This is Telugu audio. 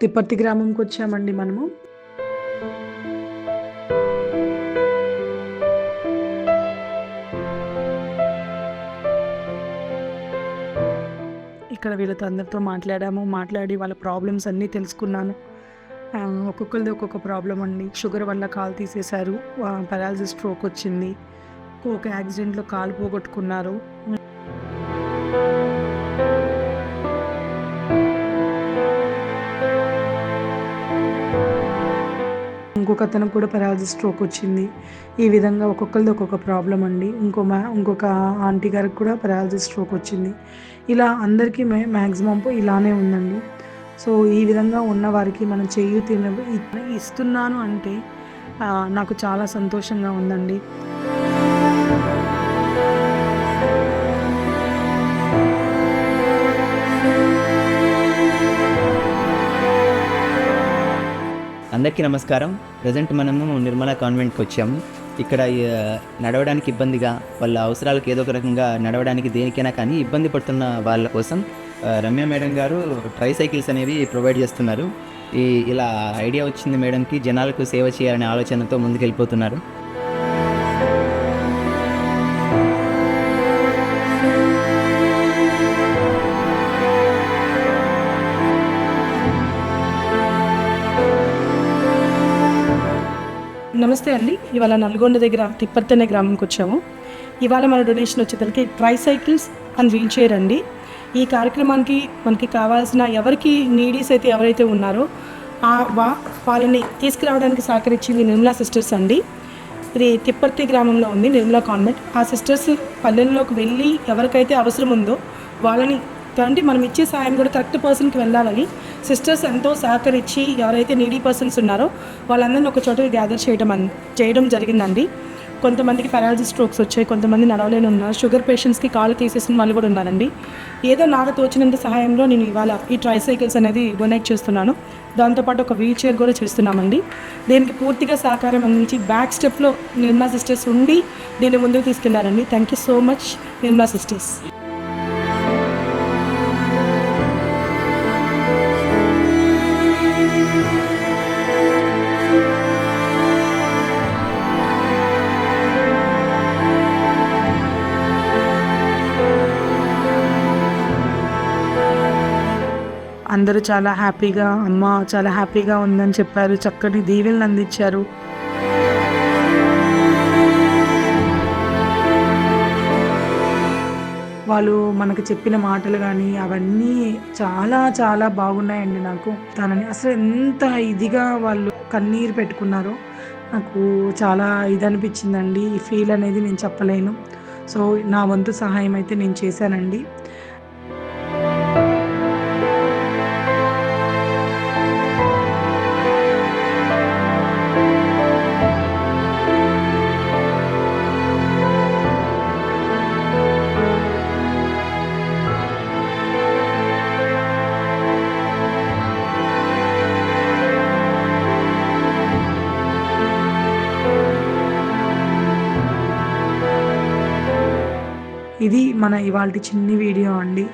తిప్పర్తి గ్రామంకి వచ్చామండి మనము. ఇక్కడ వీళ్ళతో అందరితో మాట్లాడాము మాట్లాడి వాళ్ళ ప్రాబ్లమ్స్ అన్నీ తెలుసుకున్నాను. ఒక్కొక్కరిది ఒక్కొక్క ప్రాబ్లం అండి. షుగర్ వల్ల కాలు తీసేశారు పెరాలసిస్ స్ట్రోక్ వచ్చింది. ఒక యాక్సిడెంట్లో కాలు పోగొట్టుకున్నారు. ఇంకొక అతను కూడా పెరాలసిస్ స్ట్రోక్ వచ్చింది. ఈ విధంగా ఒక్కొక్కరిది ఒక్కొక్క ప్రాబ్లం అండి. ఇంకో మ్యా ఇంకొక ఆంటీ గారికి కూడా పెరాలసిస్ స్ట్రోక్ వచ్చింది. ఇలా అందరికీ మే మ్యాక్సిమం ఇలానే ఉందండి. సో ఈ విధంగా ఉన్న వారికి మనం చేయి తిన ఇస్తున్నాను అంటే నాకు చాలా సంతోషంగా ఉందండి. అందరికీ నమస్కారం. ప్రజెంట్ మనము నిర్మలా కాన్వెంట్కి వచ్చాము. ఇక్కడ నడవడానికి ఇబ్బందిగా వాళ్ళ అవసరాలకు ఏదో ఒక రకంగా నడవడానికి దేనికైనా కానీ ఇబ్బంది పడుతున్న వాళ్ళ కోసం రమ్య మేడం గారు ట్రై సైకిల్స్ అనేవి ప్రొవైడ్ చేస్తున్నారు. ఈ ఇలా ఐడియా వచ్చింది మేడంకి జనాలకు సేవ చేయాలనే ఆలోచనతో ముందుకెళ్ళిపోతున్నారు. నమస్తే అండి. ఇవాళ నల్గొండ దగ్గర తిప్పర్తినే గ్రామంకి వచ్చాము. ఇవాళ మన డొనేషన్ వచ్చేసరికి tricycles and wheelchair అండి. ఈ కార్యక్రమానికి మనకి కావాల్సిన ఎవరికి నీడీస్ అయితే ఎవరైతే ఉన్నారో ఆ వా వాళ్ళని తీసుకురావడానికి సహకరించింది నిర్మలా సిస్టర్స్ అండి. ఇది తిప్పర్తి గ్రామంలో ఉంది నిర్మలా కాన్వెంట్. ఆ సిస్టర్స్ పల్లెల్లోకి వెళ్ళి ఎవరికైతే అవసరం ఉందో వాళ్ళని అంటే మనం ఇచ్చే సాయం కూడా కరెక్ట్ పర్సన్కి వెళ్ళాలని సిస్టర్స్ ఎంతో సహకరించి ఎవరైతే నీడీ పర్సన్స్ ఉన్నారో వాళ్ళందరినీ ఒక చోట గ్యాదర్ చేయడం అన్- చేయడం జరిగిందండి. కొంతమందికి పారాలసిస్ స్ట్రోక్స్ వచ్చాయి కొంతమంది నడవలేని ఉన్నారు. షుగర్ పేషెంట్స్కి కాళ్ళు తీసేసిన వాళ్ళు కూడా ఉన్నారండి. ఏదో నాకు తోచినంత సహాయంలో నేను ఇవాళ ఈ ట్రై సైకిల్స్ అనేది డొనేట్ చేస్తున్నాను. దాంతోపాటు ఒక వీల్ చైర్ కూడా చేస్తున్నామండి. దీనికి పూర్తిగా సహకారం అందించి బ్యాక్ స్టెప్లో నిర్మలా సిస్టర్స్ ఉండి దీన్ని ముందుకు తీసుకెళ్ళారండి. Thank you so much Nirmala sisters. అందరూ చాలా హ్యాపీగా అమ్మ చాలా హ్యాపీగా ఉందని చెప్పారు. చక్కటి దీవెలను అందించారు. వాళ్ళు మనకు చెప్పిన మాటలు కానీ అవన్నీ చాలా చాలా బాగున్నాయండి నాకు. తనని అసలు ఎంత ఇదిగా వాళ్ళు కన్నీరు పెట్టుకున్నారో నాకు చాలా ఇది అనిపించిందండి ఈ ఫీల్ అనేది నేను చెప్పలేను. సో నా వంతు సహాయం అయితే నేను చేశానండి. ఇది మన ఇవాళ చిన్ని వీడియో అండి.